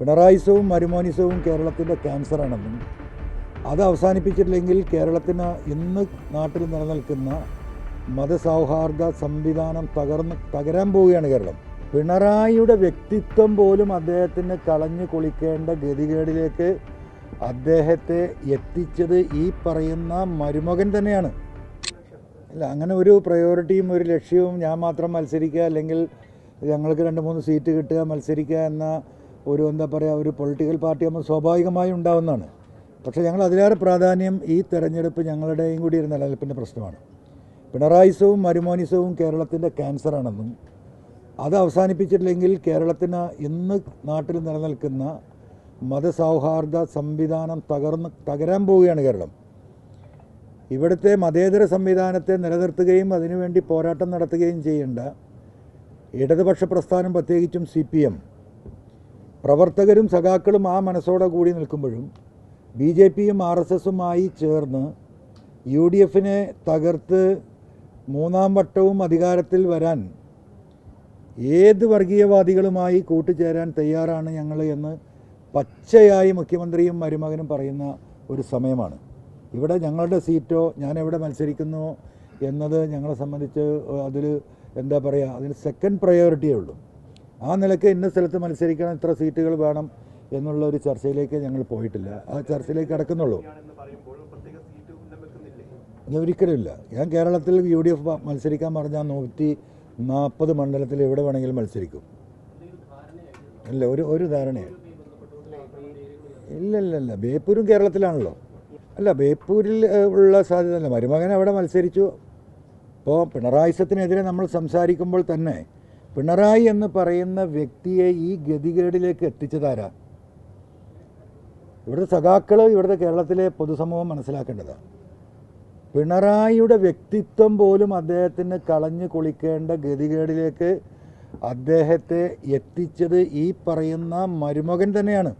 പിണറായിസവും മരുമോനിസവും കേരളത്തിന്റെ ക്യാൻസറാണെന്നും അത് അവസാനിപ്പിച്ചിട്ടില്ലെങ്കിൽ കേരളത്തിന് ഇന്ന് നാട്ടിൽ നിലനിൽക്കുന്ന മതസൗഹാർദ്ദ സംവിധാനം തകർന്ന് തകരാൻ പോവുകയാണ് കേരളം. പിണറായിയുടെ വ്യക്തിത്വം പോലും അദ്ദേഹത്തിന് കളഞ്ഞു കുളിക്കേണ്ട ഗതികേടിലേക്ക് അദ്ദേഹത്തെ എത്തിച്ചത് ഈ പറയുന്ന മരുമകൻ തന്നെയാണ്. അല്ല അങ്ങനെ ഒരു പ്രയോറിറ്റിയും ഒരു ലക്ഷ്യവും ഞാൻ മാത്രം മത്സരിക്കുക അല്ലെങ്കിൽ ഞങ്ങൾക്ക് രണ്ട് മൂന്ന് സീറ്റ് കിട്ടുക മത്സരിക്കുക എന്ന ഒരു എന്താ പറയുക ഒരു പൊളിറ്റിക്കൽ പാർട്ടി നമ്മൾ സ്വാഭാവികമായും ഉണ്ടാവുന്നതാണ്. പക്ഷേ ഞങ്ങൾ അതിലേറെ പ്രാധാന്യം ഈ തെരഞ്ഞെടുപ്പ് ഞങ്ങളുടെയും കൂടി ഒരു നിലനിൽപ്പിന്റെ പ്രശ്നമാണ്. പിണറായിസവും മരുമോനിസവും കേരളത്തിന്റെ ക്യാൻസറാണെന്നും അത് അവസാനിപ്പിച്ചിട്ടില്ലെങ്കിൽ കേരളത്തിന് ഇന്ന് നാട്ടിൽ നിലനിൽക്കുന്ന മതസൗഹാർദ്ദ സംവിധാനം തകർന്ന് തകരാൻ പോവുകയാണ് കേരളം. ഇവിടുത്തെ മതേതര സംവിധാനത്തെ നിലനിർത്തുകയും അതിനുവേണ്ടി പോരാട്ടം നടത്തുകയും ചെയ്യേണ്ട ഇടതുപക്ഷ പ്രസ്ഥാനം പ്രത്യേകിച്ചും സി പ്രവർത്തകരും സഖാക്കളും ആ മനസ്സോടെ കൂടി നിൽക്കുമ്പോഴും ബി ജെ പിയും ആർ എസ് എസുമായി ചേർന്ന് യു ഡി എഫിനെ തകർത്ത് മൂന്നാം വട്ടവും അധികാരത്തിൽ വരാൻ ഏത് വർഗീയവാദികളുമായി കൂട്ടുചേരാൻ തയ്യാറാണ് ഞങ്ങൾ എന്ന് പച്ചയായി മുഖ്യമന്ത്രിയും മരുമകനും പറയുന്ന ഒരു സമയമാണ്. ഇവിടെ ഞങ്ങളുടെ സീറ്റോ ഞാൻ എവിടെ മത്സരിക്കുന്നു എന്നത് ഞങ്ങളെ സംബന്ധിച്ച് അതിൽ എന്താ പറയുക അതിന് സെക്കൻഡ് പ്രയോറിറ്റിയേ ഉള്ളൂ. ആ നിലയ്ക്ക് ഇന്ന സ്ഥലത്ത് മത്സരിക്കണം ഇത്ര സീറ്റുകൾ വേണം എന്നുള്ള ഒരു ചർച്ചയിലേക്ക് ഞങ്ങൾ പോയിട്ടില്ല. ആ ചർച്ചയിലേക്ക് ഞാൻ ഒരിക്കലുമില്ല ഞാൻ കേരളത്തിൽ യു ഡി എഫ് മത്സരിക്കാൻ പറഞ്ഞാൽ നൂറ്റി നാൽപ്പത് മണ്ഡലത്തിൽ എവിടെ വേണമെങ്കിലും മത്സരിക്കും. അല്ല ഒരു ഒരു ധാരണയാണ് ഇല്ല ഇല്ല ഇല്ല ബേപ്പൂരും കേരളത്തിലാണല്ലോ. അല്ല ബേപ്പൂരിൽ ഉള്ള സാധ്യത അല്ല. മരുമകൻ അവിടെ മത്സരിച്ചു. ഇപ്പോൾ പിണറായിസത്തിനെതിരെ നമ്മൾ സംസാരിക്കുമ്പോൾ തന്നെ പിണറായി എന്ന് പറയുന്ന വ്യക്തിയെ ഈ ഗതികേടിലേക്ക് എത്തിച്ചതാരാ? ഇവിടുത്തെ സഖാക്കൾ ഇവിടുത്തെ കേരളത്തിലെ പൊതുസമൂഹം മനസ്സിലാക്കേണ്ടതാണ് പിണറായിയുടെ വ്യക്തിത്വം പോലും അദ്ദേഹത്തിന് കളഞ്ഞു കുളിക്കേണ്ട ഗതികേടിലേക്ക് അദ്ദേഹത്തെ എത്തിച്ചത് ഈ പറയുന്ന മരുമകൻ തന്നെയാണ്.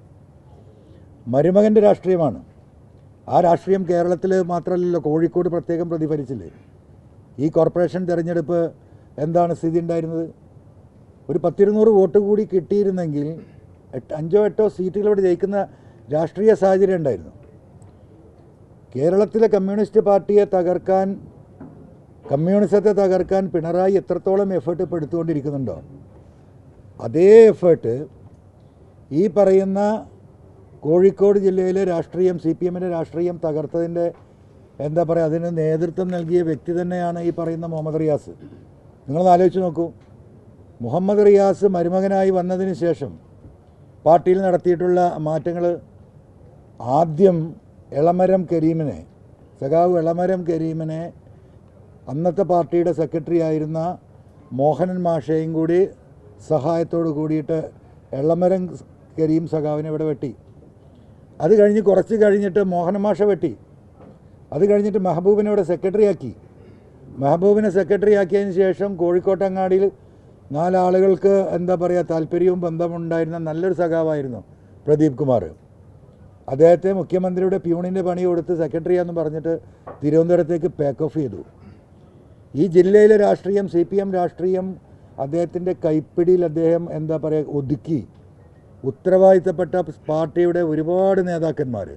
മരുമകന്റെ രാഷ്ട്രീയമാണ്. ആ രാഷ്ട്രീയം കേരളത്തിൽ മാത്രമല്ലല്ലോ കോഴിക്കോട് പ്രത്യേകം പ്രതിഫലിച്ചില്ലേ? ഈ കോർപ്പറേഷൻ തിരഞ്ഞെടുപ്പ് എന്താണ് സ്ഥിതി ഉണ്ടായിരുന്നത്? ഒരു പത്തിരുന്നൂറ് വോട്ട് കൂടി കിട്ടിയിരുന്നെങ്കിൽ എട്ട് അഞ്ചോ എട്ടോ സീറ്റുകളോട് ജയിക്കുന്ന രാഷ്ട്രീയ സാഹചര്യം ഉണ്ടായിരുന്നു. കേരളത്തിലെ കമ്മ്യൂണിസ്റ്റ് പാർട്ടിയെ തകർക്കാൻ കമ്മ്യൂണിസത്തെ തകർക്കാൻ പിണറായി എത്രത്തോളം എഫേർട്ട് പെടുത്തുകൊണ്ടിരിക്കുന്നുണ്ടോ? അതേ എഫേർട്ട് ഈ പറയുന്ന കോഴിക്കോട് ജില്ലയിലെ രാഷ്ട്രീയം സി പി എമ്മിന്റെ രാഷ്ട്രീയം തകർത്തതിന്റെ എന്താ പറയുക അതിന് നേതൃത്വം നൽകിയ വ്യക്തി തന്നെയാണ് ഈ പറയുന്ന മുഹമ്മദ് റിയാസ്. നിങ്ങളൊന്ന് ആലോചിച്ച് നോക്കൂ. മുഹമ്മദ് റിയാസ് മരുമകനായി വന്നതിന് ശേഷം പാർട്ടിയിൽ നടത്തിയിട്ടുള്ള മാറ്റങ്ങൾ ആദ്യം എളമരം കരീമിനെ സഖാവ് എളമരം കരീമിനെ അന്നത്തെ പാർട്ടിയുടെ സെക്രട്ടറി ആയിരുന്ന മോഹനൻ മാഷയും കൂടി സഹായത്തോട് കൂടിയിട്ട് എളമരം കരീം സഖാവിനെ ഇവിടെ വെട്ടി. അത് കഴിഞ്ഞ് കുറച്ച് കഴിഞ്ഞിട്ട് മോഹനൻ മാഷ വെട്ടി. അത് കഴിഞ്ഞിട്ട് മെഹബൂബിനെ ഇവിടെ സെക്രട്ടറി ആക്കി മെഹബൂബിനെ സെക്രട്ടറി ആക്കിയതിന് ശേഷം കോഴിക്കോട്ടങ്ങാടിയിൽ നാലാളുകൾക്ക് എന്താ പറയുക താല്പര്യവും ബന്ധമുണ്ടായിരുന്ന നല്ലൊരു സഖാവായിരുന്നു പ്രദീപ് കുമാർ. അദ്ദേഹത്തെ മുഖ്യമന്ത്രിയുടെ പ്യൂണിന്റെ പണി കൊടുത്ത് സെക്രട്ടറിയാന്ന് പറഞ്ഞിട്ട് തിരുവനന്തപുരത്തേക്ക് പാക്ക് ഓഫ് ചെയ്തു. ഈ ജില്ലയിലെ രാഷ്ട്രീയം സി പി എം രാഷ്ട്രീയം അദ്ദേഹത്തിന്റെ കൈപ്പിടിയിൽ അദ്ദേഹം എന്താ പറയുക ഒതുക്കി. ഉത്തരവാദിത്തപ്പെട്ട പാർട്ടിയുടെ ഒരുപാട് നേതാക്കന്മാർ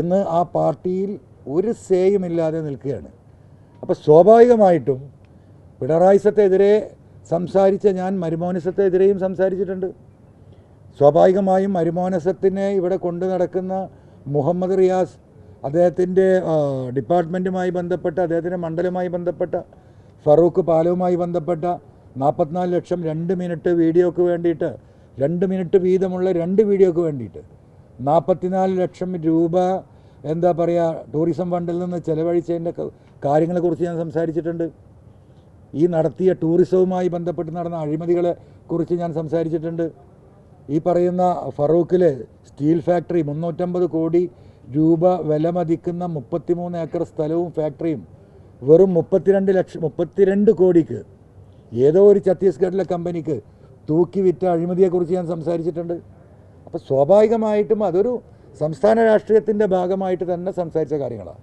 ഇന്ന് ആ പാർട്ടിയിൽ ഒരു സേയുമില്ലാതെ നിൽക്കുകയാണ്. അപ്പോൾ സ്വാഭാവികമായിട്ടും പിണറായിസത്തെതിരെ സംസാരിച്ച ഞാൻ മരുമോനസത്തെതിരെയും സംസാരിച്ചിട്ടുണ്ട്. സ്വാഭാവികമായും മരുമോനസത്തിനെ ഇവിടെ കൊണ്ടു നടക്കുന്ന മുഹമ്മദ് റിയാസ് അദ്ദേഹത്തിന്റെ ഡിപ്പാർട്ട്മെന്റുമായി ബന്ധപ്പെട്ട അദ്ദേഹത്തിന്റെ മണ്ഡലവുമായി ബന്ധപ്പെട്ട ഫറൂഖ് പാലവുമായി ബന്ധപ്പെട്ട നാൽപ്പത്തിനാല് ലക്ഷം രണ്ട് മിനിറ്റ് വീഡിയോക്ക് വേണ്ടിയിട്ട് രണ്ട് മിനിറ്റ് വീതമുള്ള രണ്ട് വീഡിയോക്ക് വേണ്ടിയിട്ട് നാൽപ്പത്തിനാല് ലക്ഷം രൂപ എന്താ പറയുക ടൂറിസം ഫണ്ടിൽ നിന്ന് ചെലവഴിച്ചതിന്റെ കാര്യങ്ങളെക്കുറിച്ച് ഞാൻ സംസാരിച്ചിട്ടുണ്ട്. ഈ നടത്തിയ ടൂറിസവുമായി ബന്ധപ്പെട്ട് നടന്ന അഴിമതികളെ കുറിച്ച് ഞാൻ സംസാരിച്ചിട്ടുണ്ട്. ഈ പറയുന്ന ഫറൂഖിലെ സ്റ്റീൽ ഫാക്ടറി മുന്നൂറ്റമ്പത് കോടി രൂപ വില മതിക്കുന്ന മുപ്പത്തിമൂന്ന് ഏക്കർ സ്ഥലവും ഫാക്ടറിയും വെറും മുപ്പത്തിരണ്ട് ലക്ഷം മുപ്പത്തിരണ്ട് കോടിക്ക് ഏതോ ഒരു ഛത്തീസ്ഗഡിലെ കമ്പനിക്ക് തൂക്കി വിറ്റ അഴിമതിയെക്കുറിച്ച് ഞാൻ സംസാരിച്ചിട്ടുണ്ട്. അപ്പോൾ സ്വാഭാവികമായിട്ടും അതൊരു സംസ്ഥാന രാഷ്ട്രീയത്തിന്റെ ഭാഗമായിട്ട് തന്നെ സംസാരിച്ച കാര്യങ്ങളാണ്.